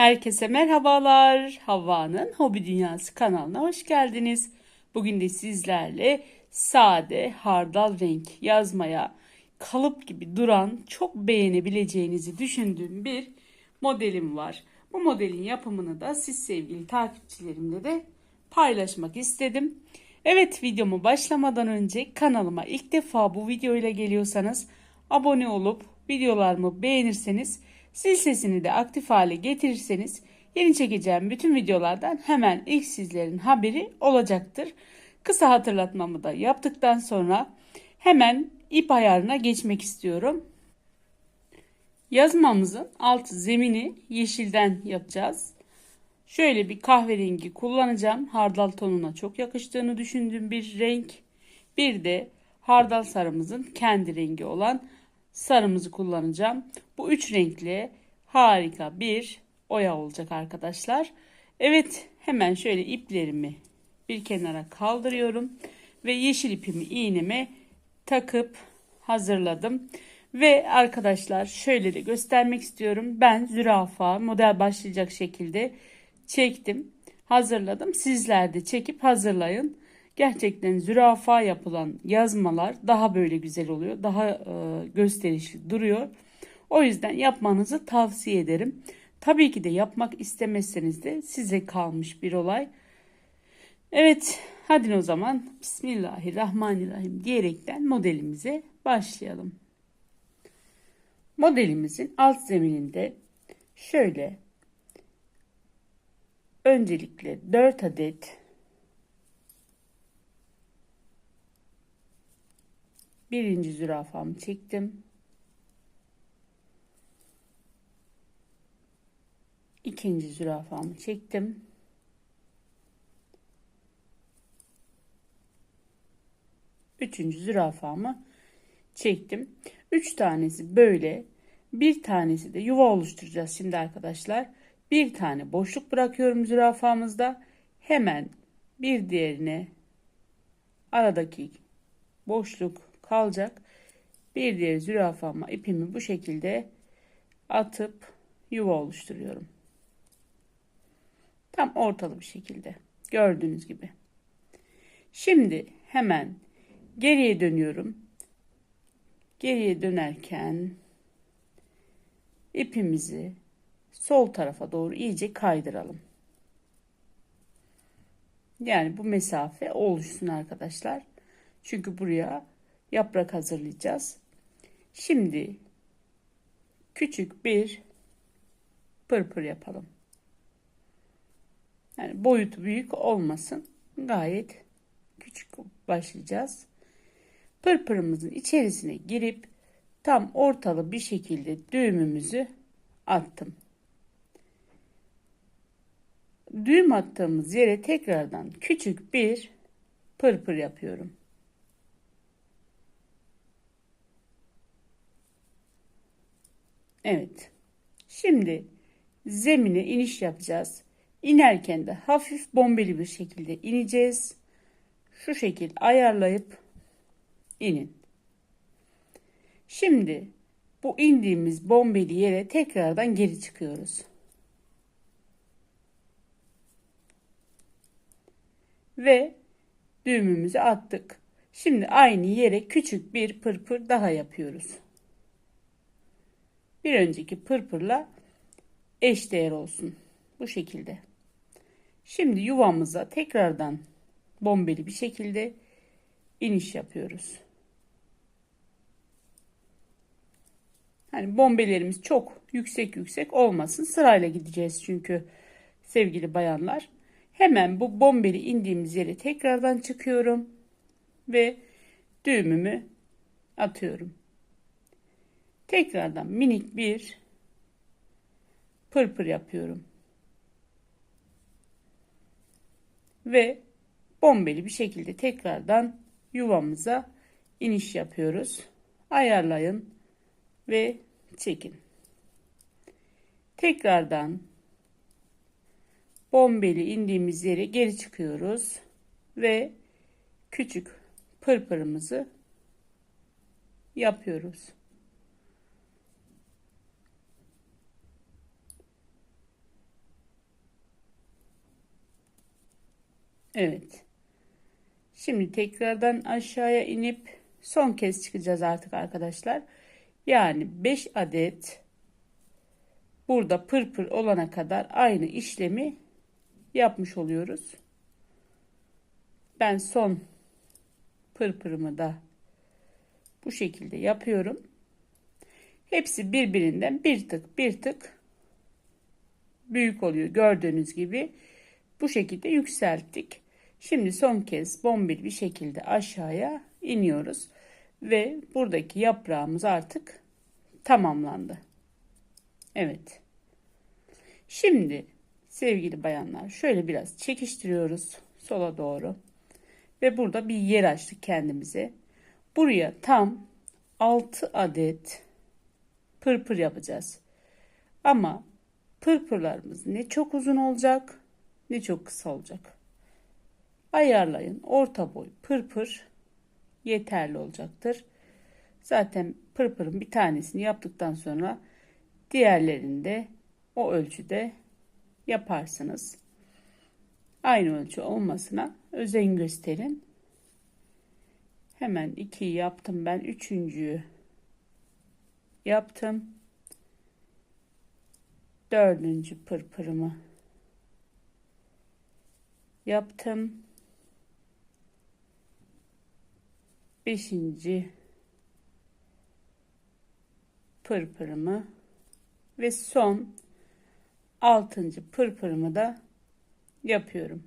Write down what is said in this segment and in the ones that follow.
Herkese merhabalar. Havva'nın Hobi Dünyası kanalına hoş geldiniz. Bugün de sizlerle sade hardal renk yazmaya kalıp gibi duran çok beğenebileceğinizi düşündüğüm bir modelim var. Bu modelin yapımını da siz sevgili takipçilerimle de paylaşmak istedim. Evet videomu başlamadan önce kanalıma ilk defa bu videoyla geliyorsanız abone olup videolarımı beğenirseniz Zil sesini de aktif hale getirirseniz yeni çekeceğim bütün videolardan hemen ilk sizlerin haberi olacaktır. Kısa hatırlatmamı da yaptıktan sonra hemen ip ayarına geçmek istiyorum. Yazmamızın alt zemini yeşilden yapacağız. Şöyle bir kahverengi kullanacağım. Hardal tonuna çok yakıştığını düşündüğüm bir renk. Bir de hardal sarımızın kendi rengi olan sarımızı kullanacağım. Bu üç renkli harika bir oya olacak arkadaşlar. Evet hemen şöyle iplerimi bir kenara kaldırıyorum ve yeşil ipimi iğneme takıp hazırladım. Ve arkadaşlar şöyle de göstermek istiyorum. Ben zürafa model başlayacak şekilde çektim. Hazırladım. Sizler de çekip hazırlayın. Gerçekten zürafa yapılan yazmalar daha böyle güzel oluyor. Daha e, gösterişli duruyor. O yüzden yapmanızı tavsiye ederim. Tabii ki de yapmak istemezseniz de size kalmış bir olay. Evet hadi o zaman Bismillahirrahmanirrahim diyerekten modelimize başlayalım. Modelimizin alt zemininde şöyle öncelikle 4 adet birinci zürafamı çektim. ikinci zürafamı çektim. Üçüncü zürafamı çektim. Üç tanesi böyle. Bir tanesi de yuva oluşturacağız şimdi arkadaşlar. Bir tane boşluk bırakıyorum zürafamızda. Hemen bir diğerine aradaki boşluk kalacak. Bir diğer zürafama ipimi bu şekilde atıp yuva oluşturuyorum. Tam ortalı bir şekilde. Gördüğünüz gibi. Şimdi hemen geriye dönüyorum. Geriye dönerken ipimizi sol tarafa doğru iyice kaydıralım. Yani bu mesafe oluşsun arkadaşlar. Çünkü buraya yaprak hazırlayacağız. Şimdi küçük bir pırpır yapalım. Yani boyutu büyük olmasın. Gayet küçük başlayacağız. Pırpırımızın içerisine girip tam ortalı bir şekilde düğümümüzü attım. Düğüm attığımız yere tekrardan küçük bir pırpır yapıyorum. Evet. Şimdi zemine iniş yapacağız. İnerken de hafif bombeli bir şekilde ineceğiz. Şu şekil ayarlayıp inin. Şimdi bu indiğimiz bombeli yere tekrardan geri çıkıyoruz. Ve düğümümüzü attık. Şimdi aynı yere küçük bir pırpır daha yapıyoruz. Bir önceki pırpırla eşdeğer olsun. Bu şekilde. Şimdi yuvamıza tekrardan bombeli bir şekilde iniş yapıyoruz. Hani bombelerimiz çok yüksek yüksek olmasın. Sırayla gideceğiz çünkü sevgili bayanlar. Hemen bu bombeli indiğimiz yere tekrardan çıkıyorum ve düğümümü atıyorum. Tekrardan minik bir pırpır yapıyorum. Ve bombeli bir şekilde tekrardan yuvamıza iniş yapıyoruz. Ayarlayın ve çekin. Tekrardan bombeli indiğimiz yere geri çıkıyoruz ve küçük pırpırımızı yapıyoruz. Evet. Şimdi tekrardan aşağıya inip son kez çıkacağız artık arkadaşlar. Yani 5 adet burada pırpır olana kadar aynı işlemi yapmış oluyoruz. Ben son pırpırımı da bu şekilde yapıyorum. Hepsi birbirinden bir tık bir tık büyük oluyor. Gördüğünüz gibi bu şekilde yükselttik. Şimdi son kez bombil bir şekilde aşağıya iniyoruz. Ve buradaki yaprağımız artık tamamlandı. Evet. Şimdi sevgili bayanlar şöyle biraz çekiştiriyoruz sola doğru. Ve burada bir yer açtık kendimize. Buraya tam 6 adet pırpır yapacağız. Ama pırpırlarımız ne çok uzun olacak ne çok kısa olacak. Ayarlayın. Orta boy pırpır yeterli olacaktır. Zaten pırpırın bir tanesini yaptıktan sonra diğerlerini de o ölçüde yaparsınız. Aynı ölçü olmasına özen gösterin. Hemen ikiyi yaptım ben. Üçüncüyü yaptım. Dördüncü pırpırımı yaptım. Beşinci pırpırımı ve son altıncı pırpırımı da yapıyorum.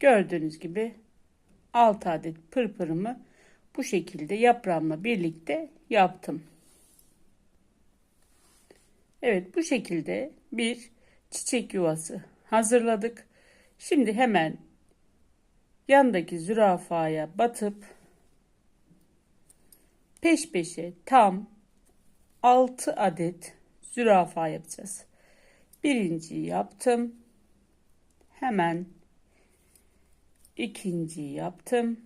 Gördüğünüz gibi 6 adet pırpırımı bu şekilde yaprağımla birlikte yaptım. Evet bu şekilde bir çiçek yuvası hazırladık. Şimdi hemen yandaki zürafaya batıp peş peşe tam 6 adet zürafa yapacağız. Birinciyi yaptım. Hemen ikinciyi yaptım.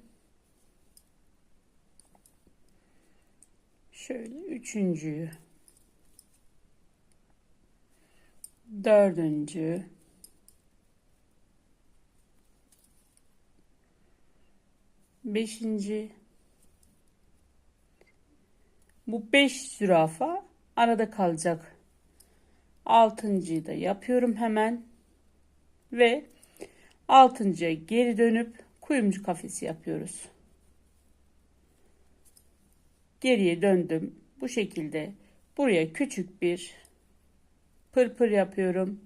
Şöyle üçüncüyü dördüncü beşinci. Bu beş zürafa arada kalacak. Altıncıyı da yapıyorum hemen. Ve altıncıya geri dönüp kuyumcu kafesi yapıyoruz. Geriye döndüm. Bu şekilde buraya küçük bir pırpır yapıyorum.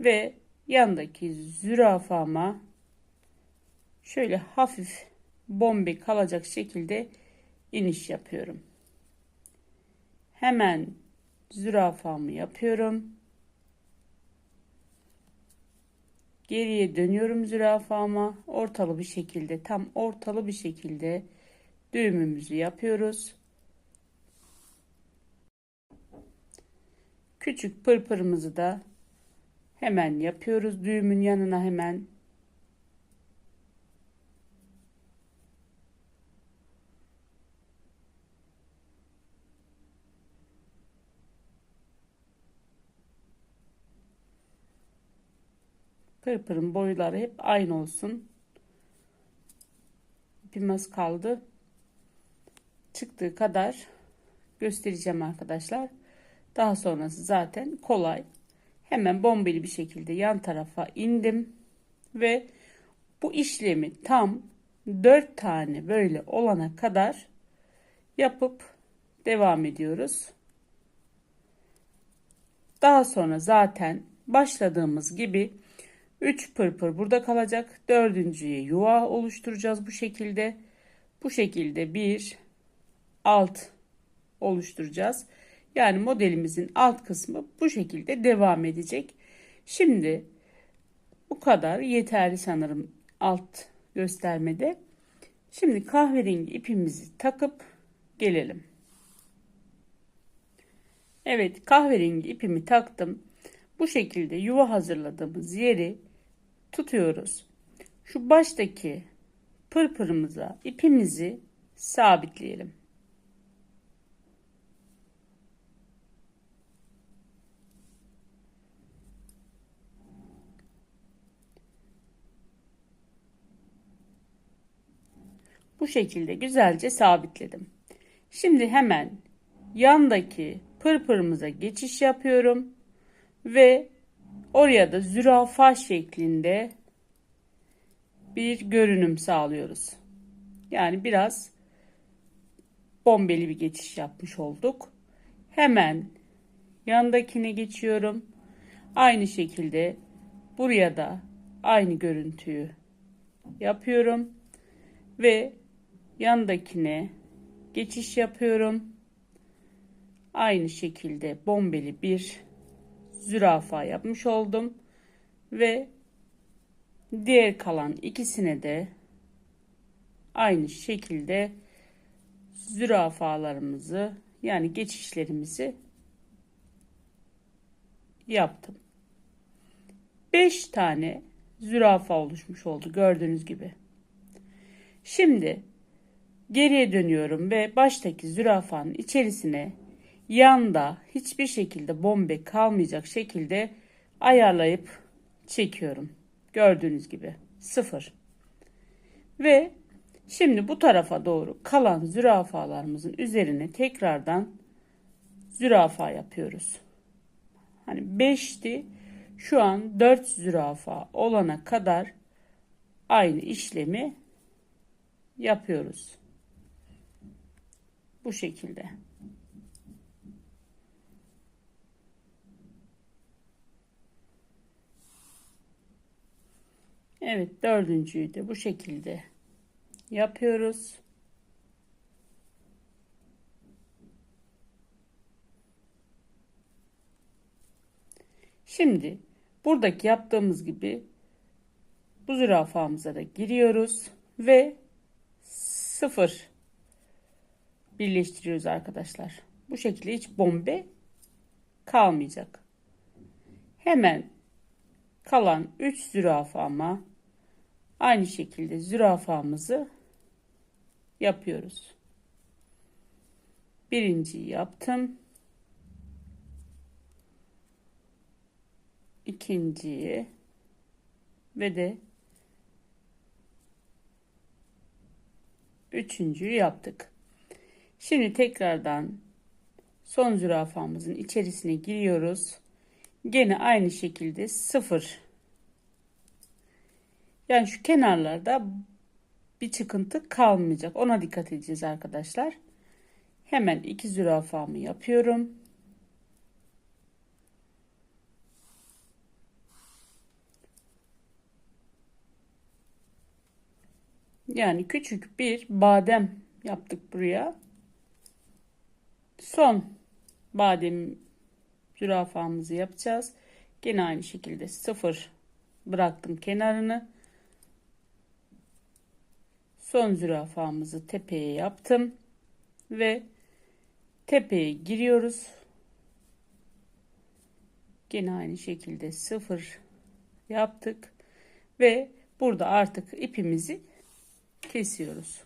Ve yandaki zürafama şöyle hafif bombe kalacak şekilde iniş yapıyorum. Hemen zürafamı yapıyorum. Geriye dönüyorum zürafama. Ortalı bir şekilde tam ortalı bir şekilde düğümümüzü yapıyoruz. Küçük pırpırımızı da hemen yapıyoruz. Düğümün yanına hemen Pırpırın boyları hep aynı olsun. İpimiz kaldı. Çıktığı kadar göstereceğim arkadaşlar. Daha sonrası zaten kolay. Hemen bombeli bir şekilde yan tarafa indim. Ve bu işlemi tam 4 tane böyle olana kadar yapıp devam ediyoruz. Daha sonra zaten başladığımız gibi 3 pırpır burada kalacak. Dördüncüye yuva oluşturacağız bu şekilde. Bu şekilde bir alt oluşturacağız. Yani modelimizin alt kısmı bu şekilde devam edecek. Şimdi bu kadar yeterli sanırım alt göstermede. Şimdi kahverengi ipimizi takıp gelelim. Evet kahverengi ipimi taktım. Bu şekilde yuva hazırladığımız yeri tutuyoruz. Şu baştaki pırpırımıza ipimizi sabitleyelim. Bu şekilde güzelce sabitledim. Şimdi hemen yandaki pırpırımıza geçiş yapıyorum ve oraya da zürafa şeklinde bir görünüm sağlıyoruz. Yani biraz bombeli bir geçiş yapmış olduk. Hemen yandakine geçiyorum. Aynı şekilde buraya da aynı görüntüyü yapıyorum ve yandakine geçiş yapıyorum. Aynı şekilde bombeli bir zürafa yapmış oldum ve diğer kalan ikisine de aynı şekilde zürafalarımızı yani geçişlerimizi yaptım. 5 tane zürafa oluşmuş oldu gördüğünüz gibi. Şimdi geriye dönüyorum ve baştaki zürafanın içerisine yanda hiçbir şekilde bombe kalmayacak şekilde ayarlayıp çekiyorum. Gördüğünüz gibi sıfır. Ve şimdi bu tarafa doğru kalan zürafalarımızın üzerine tekrardan zürafa yapıyoruz. Hani 5'ti. Şu an 4 zürafa olana kadar aynı işlemi yapıyoruz. Bu şekilde. Evet dördüncüyü de bu şekilde yapıyoruz. Şimdi buradaki yaptığımız gibi bu zürafamıza da giriyoruz ve sıfır birleştiriyoruz arkadaşlar. Bu şekilde hiç bombe kalmayacak. Hemen kalan 3 zürafama aynı şekilde zürafamızı yapıyoruz. Birinciyi yaptım. ikinciyi ve de üçüncüyü yaptık. Şimdi tekrardan son zürafamızın içerisine giriyoruz. Gene aynı şekilde sıfır. Yani şu kenarlarda bir çıkıntı kalmayacak. Ona dikkat edeceğiz arkadaşlar. Hemen iki zürafamı yapıyorum. Yani küçük bir badem yaptık buraya. Son badem zürafamızı yapacağız. Gene aynı şekilde sıfır bıraktım kenarını. Son zürafamızı tepeye yaptım ve tepeye giriyoruz. Gene aynı şekilde sıfır yaptık ve burada artık ipimizi kesiyoruz.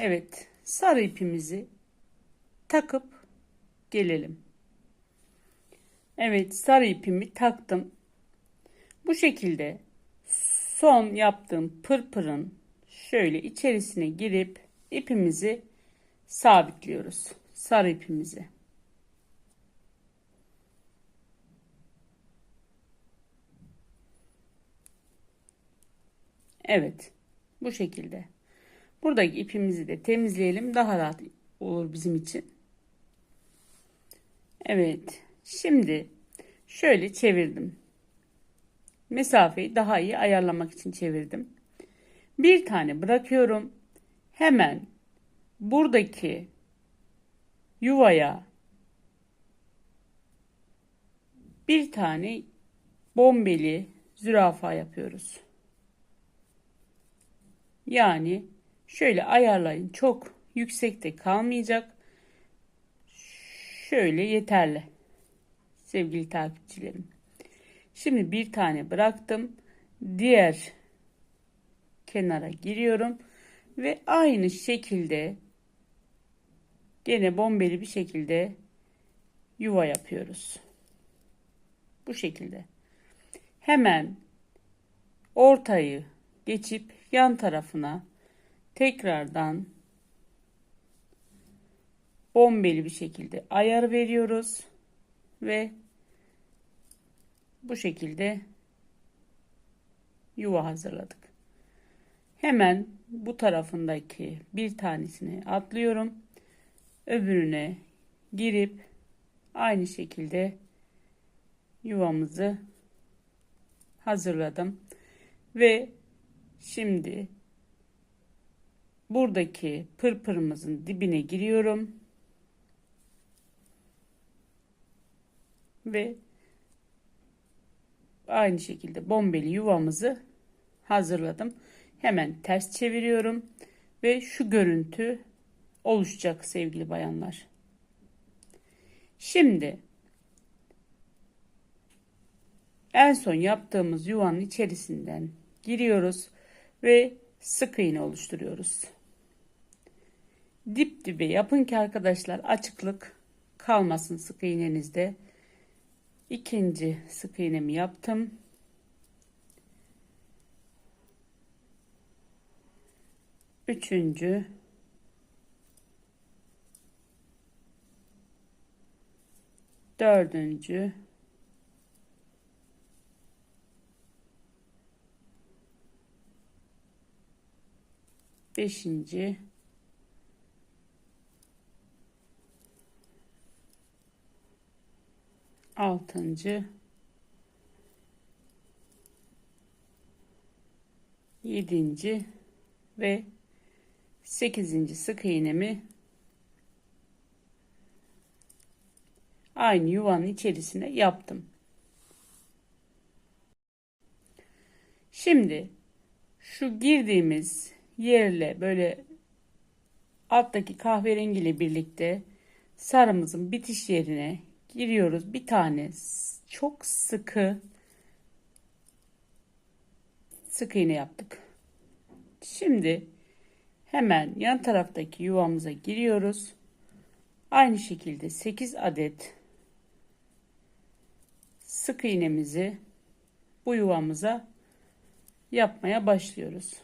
Evet, sarı ipimizi takıp gelelim. Evet, sarı ipimi taktım. Bu şekilde son yaptığım pırpırın şöyle içerisine girip ipimizi sabitliyoruz. Sarı ipimizi. Evet. Bu şekilde. Buradaki ipimizi de temizleyelim. Daha rahat olur bizim için. Evet. Şimdi şöyle çevirdim. Mesafeyi daha iyi ayarlamak için çevirdim. Bir tane bırakıyorum. Hemen buradaki yuvaya bir tane bombeli zürafa yapıyoruz. Yani şöyle ayarlayın. Çok yüksekte kalmayacak. Şöyle yeterli. Sevgili takipçilerim. Şimdi bir tane bıraktım. Diğer kenara giriyorum ve aynı şekilde gene bombeli bir şekilde yuva yapıyoruz. Bu şekilde. Hemen ortayı geçip yan tarafına tekrardan bombeli bir şekilde ayar veriyoruz ve bu şekilde yuva hazırladık. Hemen bu tarafındaki bir tanesini atlıyorum. Öbürüne girip aynı şekilde yuvamızı hazırladım. Ve şimdi buradaki pırpırımızın dibine giriyorum. Ve aynı şekilde bombeli yuvamızı hazırladım. Hemen ters çeviriyorum ve şu görüntü oluşacak sevgili bayanlar. Şimdi en son yaptığımız yuvanın içerisinden giriyoruz ve sık iğne oluşturuyoruz. Dip dibe yapın ki arkadaşlar açıklık kalmasın sık iğnenizde. İkinci sık iğnemi yaptım. Üçüncü. Dördüncü. Beşinci altıncı yedinci ve sekizinci sık iğnemi aynı yuvanın içerisine yaptım. Şimdi şu girdiğimiz yerle böyle alttaki kahverengi ile birlikte sarımızın bitiş yerine giriyoruz. Bir tane çok sıkı sık iğne yaptık. Şimdi hemen yan taraftaki yuvamıza giriyoruz. Aynı şekilde 8 adet sık iğnemizi bu yuvamıza yapmaya başlıyoruz.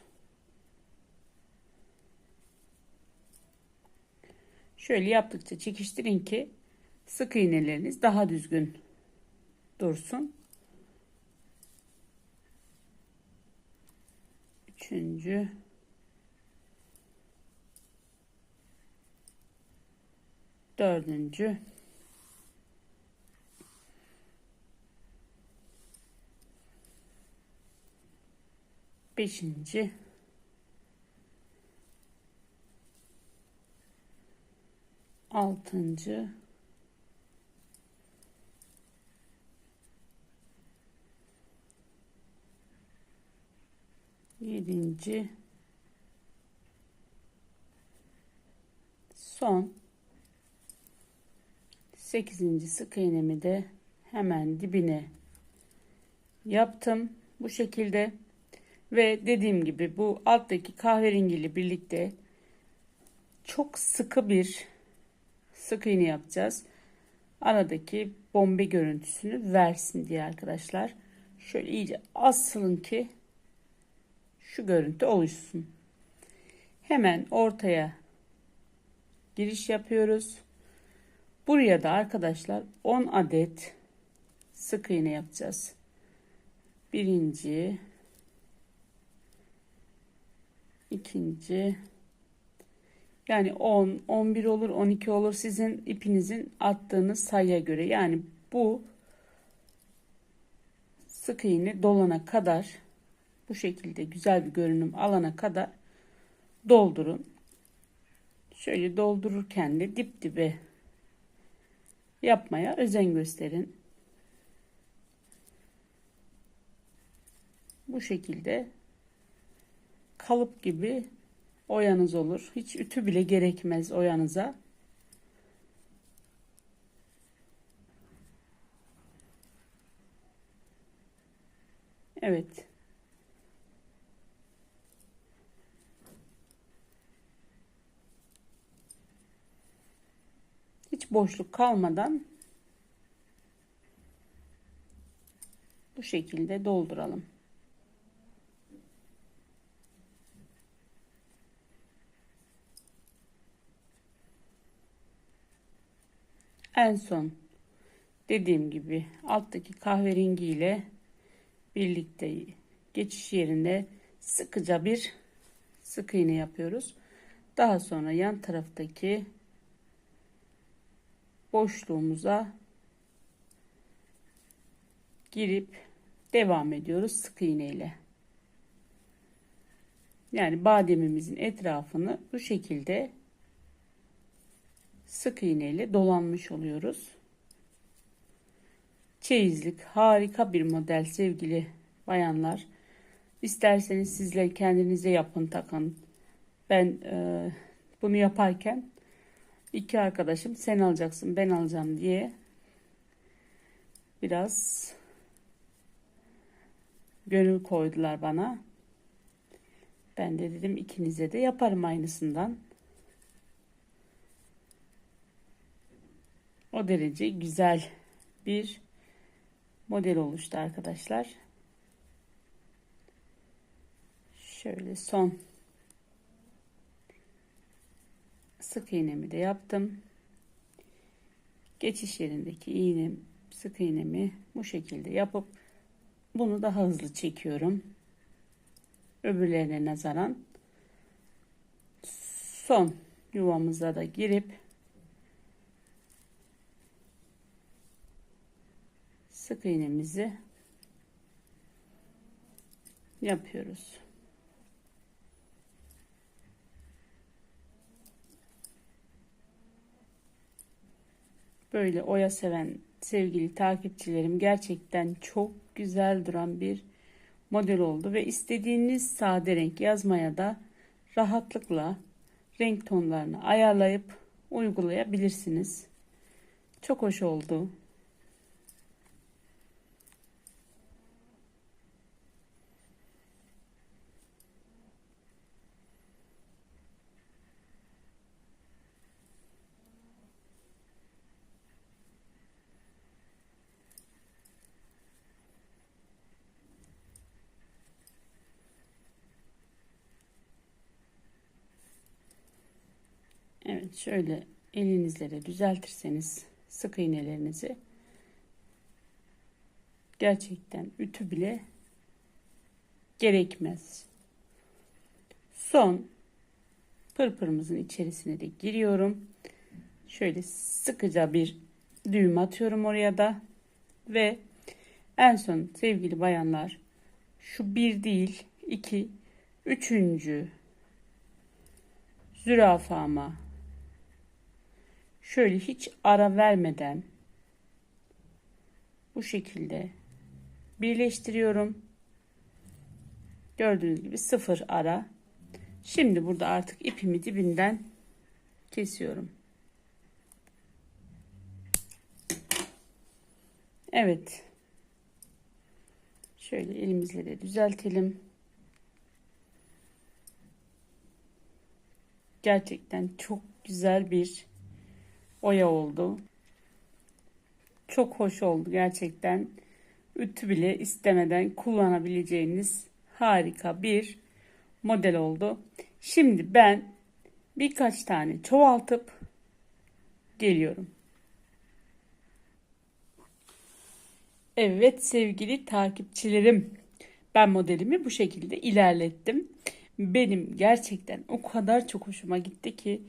Şöyle yaptıkça çekiştirin ki sık iğneleriniz daha düzgün dursun. Üçüncü. Dördüncü. Beşinci. Altıncı. Yedinci. Son. Sekizinci sık iğnemi de hemen dibine yaptım. Bu şekilde. Ve dediğim gibi bu alttaki kahverengi ile birlikte çok sıkı bir sık iğne yapacağız. Aradaki bombe görüntüsünü versin diye arkadaşlar. Şöyle iyice asılın ki şu görüntü oluşsun. Hemen ortaya giriş yapıyoruz. Buraya da arkadaşlar 10 adet sık iğne yapacağız. Birinci, ikinci, yani 10, 11 olur, 12 olur sizin ipinizin attığınız sayıya göre. Yani bu sık iğne dolana kadar bu şekilde güzel bir görünüm alana kadar doldurun. Şöyle doldururken de dip dibe yapmaya özen gösterin. Bu şekilde kalıp gibi oyanız olur. Hiç ütü bile gerekmez oyanıza. Evet. boşluk kalmadan bu şekilde dolduralım. En son dediğim gibi alttaki kahverengi ile birlikte geçiş yerinde sıkıca bir sık iğne yapıyoruz. Daha sonra yan taraftaki boşluğumuza girip devam ediyoruz sık iğne ile. Yani bademimizin etrafını bu şekilde sık iğne ile dolanmış oluyoruz. Çeyizlik harika bir model sevgili bayanlar. İsterseniz sizler kendinize yapın takın. Ben e, bunu yaparken iki arkadaşım sen alacaksın ben alacağım diye biraz gönül koydular bana. Ben de dedim ikinize de yaparım aynısından. O derece güzel bir model oluştu arkadaşlar. Şöyle son sık iğnemi de yaptım. Geçiş yerindeki iğnem sık iğnemi bu şekilde yapıp bunu daha hızlı çekiyorum. Öbürlerine nazaran son yuvamıza da girip sık iğnemizi yapıyoruz. Böyle oya seven sevgili takipçilerim gerçekten çok güzel duran bir model oldu ve istediğiniz sade renk yazmaya da rahatlıkla renk tonlarını ayarlayıp uygulayabilirsiniz. Çok hoş oldu. Şöyle elinizle de düzeltirseniz sık iğnelerinizi gerçekten ütü bile gerekmez. Son pırpırımızın içerisine de giriyorum. Şöyle sıkıca bir düğüm atıyorum oraya da ve en son sevgili bayanlar şu bir değil iki üçüncü zürafama şöyle hiç ara vermeden bu şekilde birleştiriyorum. Gördüğünüz gibi sıfır ara. Şimdi burada artık ipimi dibinden kesiyorum. Evet. Şöyle elimizle de düzeltelim. Gerçekten çok güzel bir oya oldu. Çok hoş oldu gerçekten. Ütü bile istemeden kullanabileceğiniz harika bir model oldu. Şimdi ben birkaç tane çoğaltıp geliyorum. Evet sevgili takipçilerim. Ben modelimi bu şekilde ilerlettim. Benim gerçekten o kadar çok hoşuma gitti ki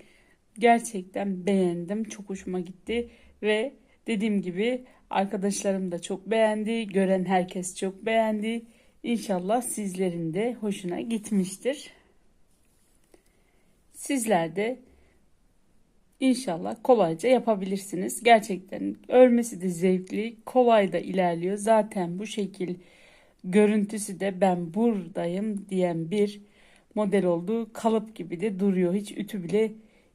gerçekten beğendim. Çok hoşuma gitti ve dediğim gibi arkadaşlarım da çok beğendi. Gören herkes çok beğendi. İnşallah sizlerin de hoşuna gitmiştir. Sizler de inşallah kolayca yapabilirsiniz. Gerçekten örmesi de zevkli, kolay da ilerliyor. Zaten bu şekil görüntüsü de ben buradayım diyen bir model olduğu kalıp gibi de duruyor. Hiç ütü bile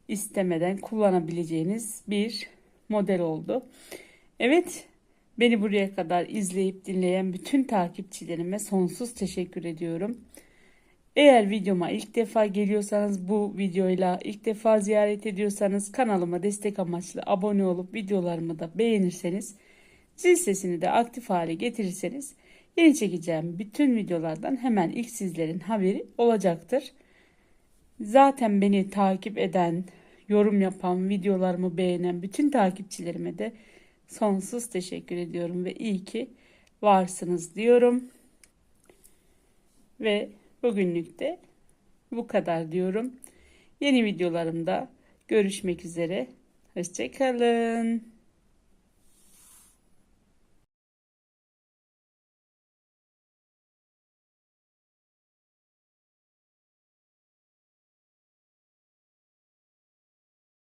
istemeden kullanabileceğiniz bir model oldu. Evet, beni buraya kadar izleyip dinleyen bütün takipçilerime sonsuz teşekkür ediyorum. Eğer videoma ilk defa geliyorsanız bu videoyla ilk defa ziyaret ediyorsanız kanalıma destek amaçlı abone olup videolarımı da beğenirseniz zil sesini de aktif hale getirirseniz yeni çekeceğim bütün videolardan hemen ilk sizlerin haberi olacaktır. Zaten beni takip eden, yorum yapan, videolarımı beğenen bütün takipçilerime de sonsuz teşekkür ediyorum ve iyi ki varsınız diyorum. Ve bugünlük de bu kadar diyorum. Yeni videolarımda görüşmek üzere. Hoşçakalın.